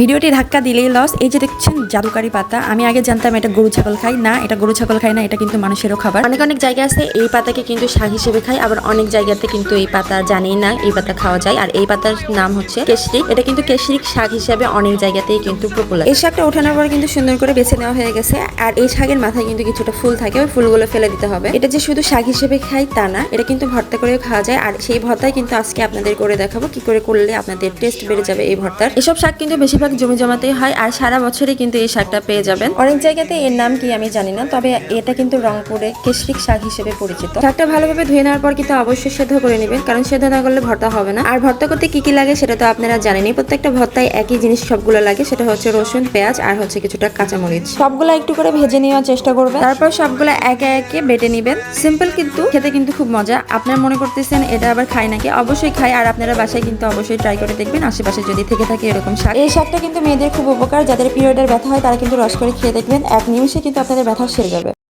ভিডিওটি ধাক্কা দিলেই লস এই যে দেখছেন জাদুকারি পাতা আমি আগে জানতাম এটা গরু ছাগল খাই না এটা গরু ছাগল খাই না এটা কিন্তু মানুষেরও খাবার। অনেক অনেক জায়গা আছে এই পাতাকে কিন্তু শাক হিসেবে খাই আবার অনেক জায়গাতে কিন্তু এই পাতা জানি না এই পাতা খাওয়া যায়। আর এই পাতার নাম হচ্ছে কেশরিক। এটা কিন্তু কেশরিক শাক হিসেবে অনেক জায়গাতেই কিন্তু পপুলার এই শাকটা ওঠানোর পর কিন্তু সুন্দর করে বেছে নেওয়া হয়ে গেছে। আর এই শাকের মাথায় কিন্তু কিছুটা ফুল থাকে ওই ফুলগুলো ফেলে দিতে হবে। এটা যে শুধু শাক হিসেবে খাই তা না এটা কিন্তু ভর্তা করেও খাওয়া যায়। আর সেই ভর্তায় কিন্তু আজকে আপনাদের করে দেখাবো কি করে করলে আপনাদের টেস্ট বেড়ে যাবে এই ভর্তার। এসব শাক কিন্তু বেশিরভাগ জমি জমাতেই হয় আর সারা বছরই কিন্তু এই শাকটা পেয়ে যাবেন। অনেক জায়গাতে এর নাম কি আমি জানি না তবে এটা কিন্তু রংপুরে কেশরিক শাক হিসেবে পরিচিত। শাকটা ভালোভাবে ধুয়ে নেওয়ার পর কিন্তু অবশ্যই সেদ্ধ করে নেবেন কারণ সেদ্ধ না করলে ভর্তা হবে না। আর ভর্তা করতে কি কি লাগে সেটা তো আপনারা জানেনই প্রত্যেকটা ভর্তায় একই জিনিস সবগুলো লাগে সেটা হচ্ছে রসুন পেঁয়াজ আর হচ্ছে কিছুটা কাঁচামরিচ। সবগুলো একটু করে ভেজে নেওয়ার চেষ্টা করবেন। তারপর সবগুলো একে একে বেটে নেবেন। সিম্পল কিন্তু খেতে কিন্তু খুব মজা। আপনারা মনে করতেছেন এটা আবার খাই নাকি? অবশ্যই খাই আর আপনারা বাসায় কিন্তু অবশ্যই ট্রাই করে দেখবেন আশেপাশে যদি থেকে থাকে এরকম শাক। এই শাকটা কিন্তু মেয়েদের খুব উপকার, যাদের পিরিয়ডের ব্যথা হয় তারা কিন্তু রস করে খেয়ে দেখবেন। এক নিমিষে কিন্তু আপনাদের ব্যথা সেরে যাবে।